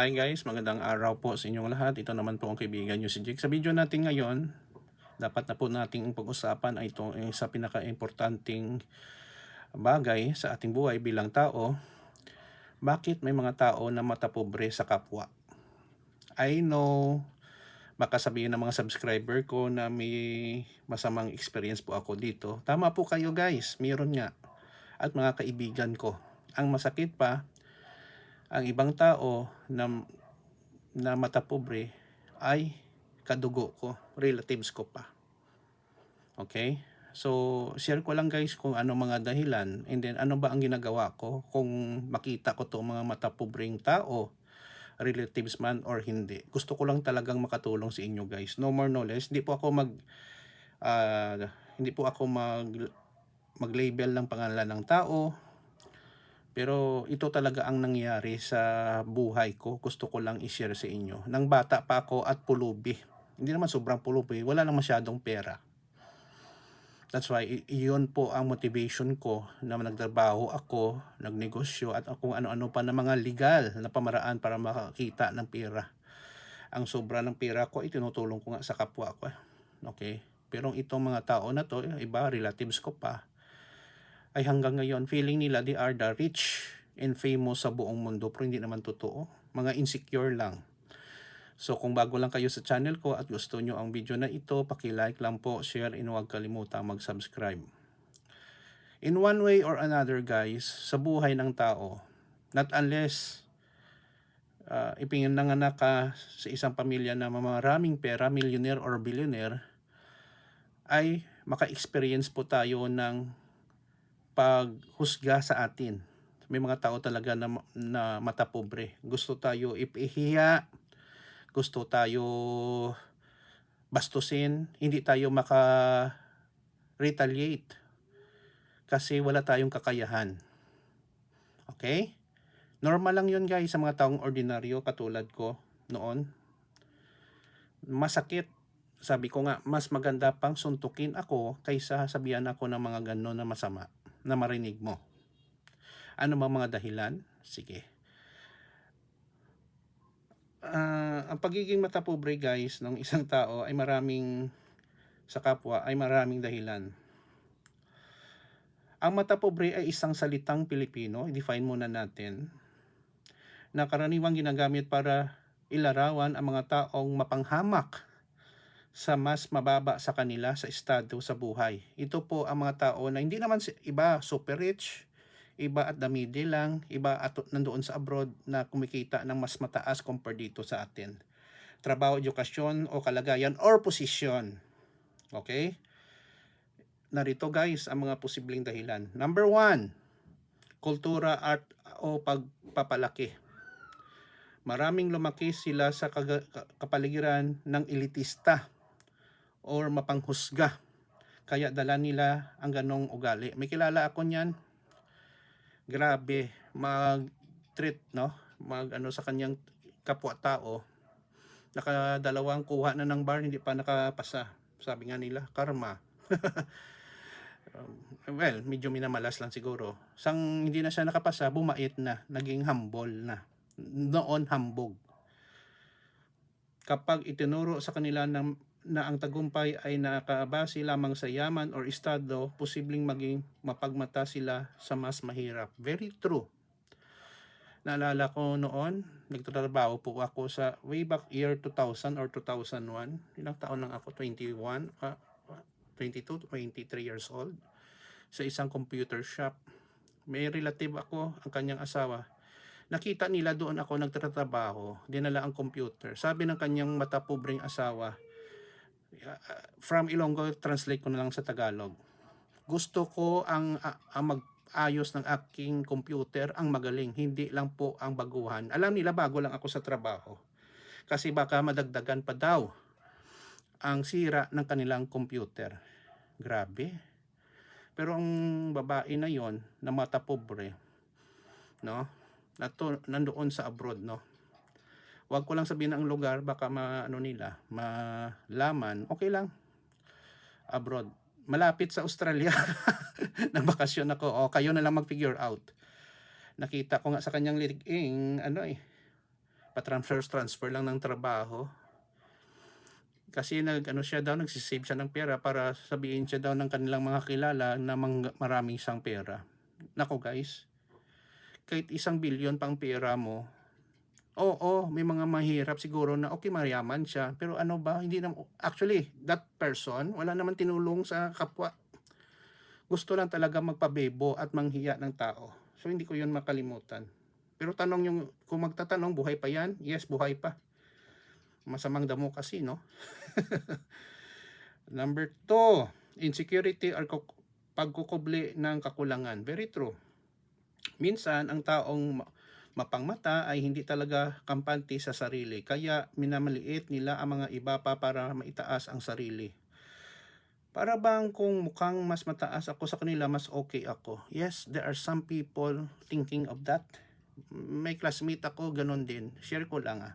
Hi guys, magandang araw po sa inyong lahat. Ito naman po ang kaibigan nyo si Jake. Sa video natin ngayon, dapat na po nating pag-usapan ay ito ay sa pinaka-importanting bagay sa ating buhay bilang tao. Bakit may mga tao na matapobre sa kapwa? I know, baka sabihin ng mga subscriber ko na may masamang experience po ako dito. Tama po kayo guys, meron nga. At mga kaibigan ko. Ang masakit pa, ang ibang tao na, na matapobre ay kadugo ko, relatives ko pa. Okay? So, share ko lang guys kung ano mga dahilan and then ano ba ang ginagawa ko kung makita ko to mga matapobreng tao, relatives man or hindi. Gusto ko lang talagang makatulong sa inyo guys. No more no less. Hindi po ako mag ah, hindi po ako mag mag-label ng pangalan ng tao, pero ito talaga ang nangyari sa buhay ko. Gusto ko lang i-share sa inyo. Nang bata pa ako at pulubi. Hindi naman sobrang pulubi. Wala lang masyadong pera. That's why iyon po ang motivation ko na nagtrabaho ako, nagnegosyo at kung ano-ano pa na mga legal na pamaraan para makakita ng pera. Ang sobra ng pera ko, itinutulong ko nga sa kapwa ko. Okay? Pero itong mga tao na to, iba, relatives ko pa, ay hanggang ngayon feeling nila they are the rich and famous sa buong mundo pero hindi naman totoo. Mga insecure lang. So kung bago lang kayo sa channel ko at gusto nyo ang video na ito, paki-like lang po, share, and huwag kalimutan mag-subscribe. In one way or another guys, sa buhay ng tao, not unless uh, ipinanganak ka sa isang pamilya na maraming pera, millionaire or billionaire, ay maka-experience po tayo ng paghusga sa atin. May mga tao talaga na, na mata pobre. Gusto tayo ipihiya, gusto tayo bastusin, hindi tayo maka retaliate kasi wala tayong kakayahan. Okay? Normal lang yun guys sa mga taong ordinaryo katulad ko noon. Masakit. Sabi ko nga, mas maganda pang suntukin ako kaysa sabihan ako ng mga gano'n na masama na marinig mo. Ano ba mga dahilan? Sige. Ah, ang pagiging matapobre guys ng isang tao ay maraming sa kapwa ay maraming dahilan. Ang matapobre ay isang salitang Pilipino, i-define muna natin, na karaniwang ginagamit para ilarawan ang mga taong mapanghamak sa mas mababa sa kanila sa estado sa buhay. Ito po ang mga tao na hindi naman iba super rich, iba at the middle lang, iba at nandoon sa abroad na kumikita ng mas mataas compared dito sa atin. Trabaho, edukasyon o kalagayan or posisyon. Okay? Narito guys ang mga posibleng dahilan. Number one, kultura, art o pagpapalaki. Maraming lumaki sila sa kapaligiran ng elitista or mapanghusga. Kaya dala nila ang ganong ugali. May kilala ako niyan. Grabe, mag-treat, no? Mag ano sa kanyang kapwa-tao. Nakadalawang kuha na ng bar, hindi pa nakapasa. Sabi nga nila, karma. Um, well, medyo minamalas lang siguro. Sang hindi na siya nakapasa, bumait na, naging humble na. Noon hambog. Kapag itinuro sa kanila ng, na ang tagumpay ay nakabase lamang sa yaman or estado, posibleng maging mapagmata sila sa mas mahirap. Very true. Naalala ko noon, nagtatrabaho po ako sa way back year 2000 or 2001. Ilang taon lang ako? 21? ah, 22, 23 years old. Sa isang computer shop. May relative ako, ang kanyang asawa. Nakita nila doon ako nagtatrabaho, dinala ang computer. Sabi ng kanyang matapobreng asawa, uh, from Ilonggo, translate ko na lang sa Tagalog. Gusto ko ang, ang mag-ayos ng aking computer ang magaling, hindi lang po ang baguhan. Alam nila bago lang ako sa trabaho. Kasi baka madagdagan pa daw ang sira ng kanilang computer. Grabe. Pero ang babae na yon na mata pobre, no? Nato, nandoon sa abroad, no? Huwag ko lang sabihin ang lugar, baka maano nila, malaman, okay lang. Abroad. Malapit sa Australia. Nagbakasyon ako. O, kayo na lang mag-figure out. Nakita ko nga sa kanyang lirig, ano eh, pa-transfer transfer lang ng trabaho. Kasi nag ano siya daw nagsisave siya ng pera para sabihin siya daw ng kanilang mga kilala na mang, maraming siyang pera. Nako guys, kahit isang bilyon pang pera mo, oo, may mga mahirap siguro na okay mayaman siya, pero ano ba, hindi na, actually, that person, wala naman tinulong sa kapwa. Gusto lang talaga magpabebo at manghiya ng tao. So hindi ko yun makalimutan. Pero tanong yung, kung magtatanong, buhay pa yan? Yes, buhay pa. Masamang damo kasi, no? Number two, insecurity or kuk- pagkukubli ng kakulangan. Very true. Minsan, ang taong mapangmata ay hindi talaga kampante sa sarili. Kaya minamaliit nila ang mga iba pa para maitaas ang sarili. Para bang kung mukhang mas mataas ako sa kanila, mas okay ako. Yes, there are some people thinking of that. May classmate ako, ganun din. Share ko lang ah.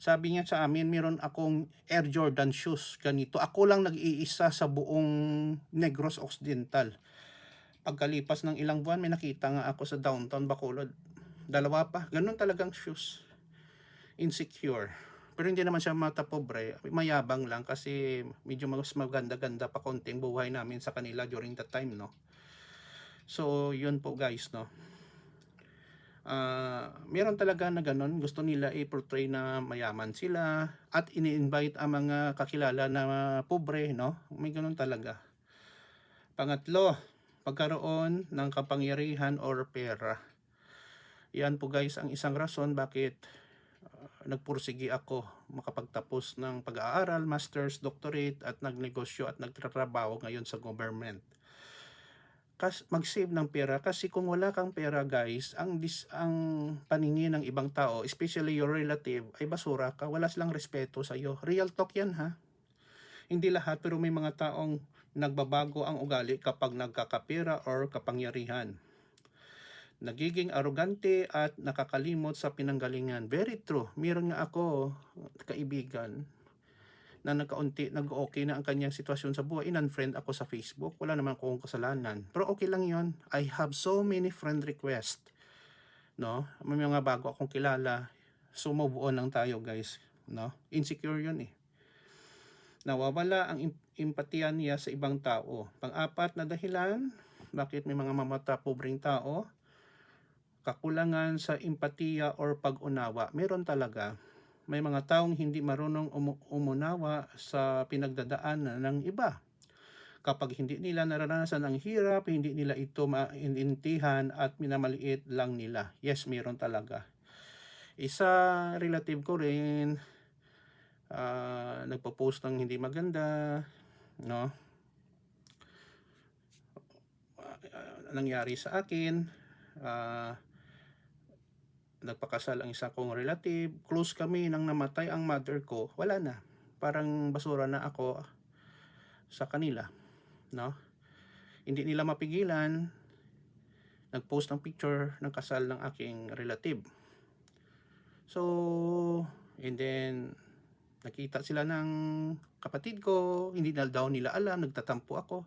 Sabi niya sa amin, meron akong Air Jordan shoes, ganito. Ako lang nag-iisa sa buong Negros Occidental. Pagkalipas ng ilang buwan, may nakita nga ako sa downtown Bacolod. Dalawa pa. Ganun talagang shoes. Insecure. Pero hindi naman siya mata pobre. Mayabang lang kasi medyo mas maganda-ganda pa konting buhay namin sa kanila during that time, no? So, yun po guys, no? Ah, meron talaga na ganun. Gusto nila i-portray na mayaman sila at ini-invite ang mga kakilala na pobre, no? May ganun talaga. Pangatlo, pagkaroon ng kapangyarihan or pera. Yan po guys ang isang rason bakit uh, nagpursigi ako makapagtapos ng pag-aaral, master's, doctorate at nagnegosyo at nagtatrabaho ngayon sa government. Kas mag-save ng pera kasi kung wala kang pera guys, ang dis ang paningin ng ibang tao, especially your relative, ay basura ka, wala silang respeto sa iyo. Real talk 'yan ha. Hindi lahat pero may mga taong nagbabago ang ugali kapag nagkakapera or kapangyarihan nagiging arugante at nakakalimot sa pinanggalingan. Very true. Meron nga ako, kaibigan, na nagkaunti, nag-okay na ang kanyang sitwasyon sa buhay. In-unfriend ako sa Facebook. Wala naman akong kasalanan. Pero okay lang yon I have so many friend request. No? May mga bago akong kilala. So, move on lang tayo, guys. No? Insecure yun eh. Nawawala ang empatiya niya sa ibang tao. Pang-apat na dahilan, bakit may mga mamata pobreng tao, kakulangan sa empatiya or pag-unawa. Meron talaga. May mga taong hindi marunong umu- umunawa sa pinagdadaanan ng iba. Kapag hindi nila naranasan ang hirap, hindi nila ito maintindihan at minamaliit lang nila. Yes, meron talaga. Isa relative ko rin, ah, nagpo-post ng hindi maganda, no? Ah, nangyari sa akin, ah, nagpakasal ang isa kong relative, close kami nang namatay ang mother ko, wala na. Parang basura na ako sa kanila, no? Hindi nila mapigilan, nagpost ng picture ng kasal ng aking relative. So, and then, nakita sila ng kapatid ko, hindi na daw nila alam, nagtatampo ako.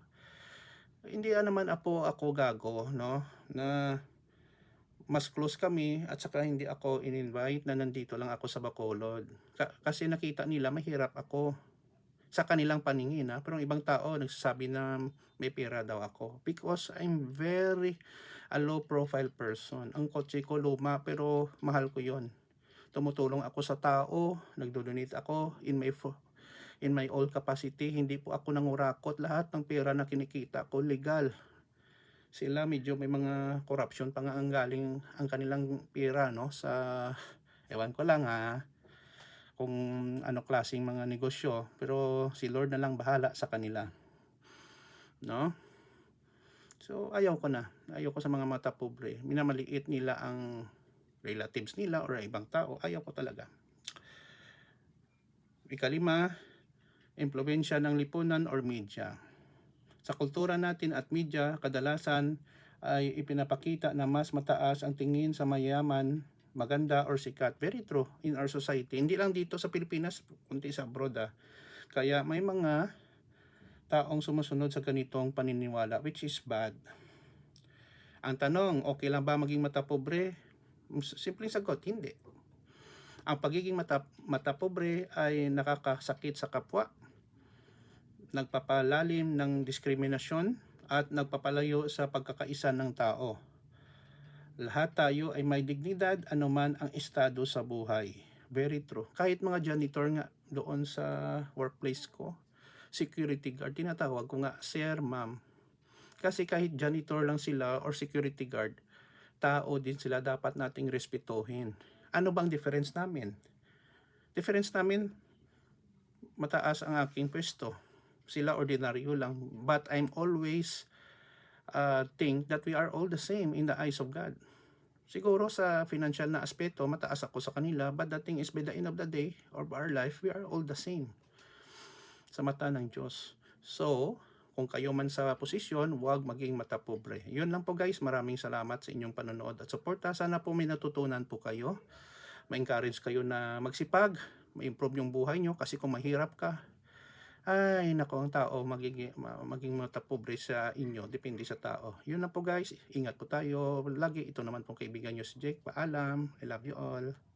Hindi naman apo ako gago, no? Na mas close kami at saka hindi ako in-invite na nandito lang ako sa Bacolod. Ka- kasi nakita nila mahirap ako sa kanilang paningin ha. Pero ang ibang tao nagsasabi na may pera daw ako. Because I'm very a low profile person. Ang kotse ko luma pero mahal ko yon. Tumutulong ako sa tao, nagdo-donate ako in my in my all capacity. Hindi po ako nangurakot. Lahat ng pera na kinikita ko legal sila medyo may mga corruption pa nga ang galing ang kanilang pera no? Sa ewan ko lang ha kung ano klaseng mga negosyo. Pero si Lord na lang bahala sa kanila no? So ayaw ko na. Ayaw ko sa mga mata pobre. Minamaliit nila ang relatives nila or ibang tao. Ayaw ko talaga. Ikalima impluensya ng lipunan or media sa kultura natin at media, kadalasan ay ipinapakita na mas mataas ang tingin sa mayaman, maganda or sikat. Very true in our society. Hindi lang dito sa Pilipinas, kundi sa abroad. ah. Kaya may mga taong sumusunod sa ganitong paniniwala, which is bad. Ang tanong, okay lang ba maging mata pobre? Simpleng sagot, hindi. Ang pagiging mata, mata pobre ay nakakasakit sa kapwa, nagpapalalim ng diskriminasyon at nagpapalayo sa pagkakaisa ng tao. Lahat tayo ay may dignidad anuman ang estado sa buhay. Very true. Kahit mga janitor nga doon sa workplace ko, security guard, tinatawag ko nga, sir, ma'am. Kasi kahit janitor lang sila or security guard, tao din sila dapat nating respetuhin. Ano bang difference namin? Difference namin, mataas ang aking pwesto. Sila ordinaryo lang. But I'm always uh, think that we are all the same in the eyes of God. Siguro sa financial na aspeto, mataas ako sa kanila, but the thing is, by the end of the day, or our life, we are all the same sa mata ng Diyos. So, kung kayo man sa posisyon, huwag maging mata pobre. Yun lang po guys, maraming salamat sa inyong panonood at suporta. Sana po may natutunan po kayo. Ma-encourage kayo na magsipag, ma-improve yung buhay nyo kasi kung mahirap ka, ay nako ang tao magiging, ma- maging mata pobre sa inyo, depende sa tao. Yun lang po guys, ingat po tayo. Lagi ito naman pong kaibigan nyo si Jake. Paalam, I love you all.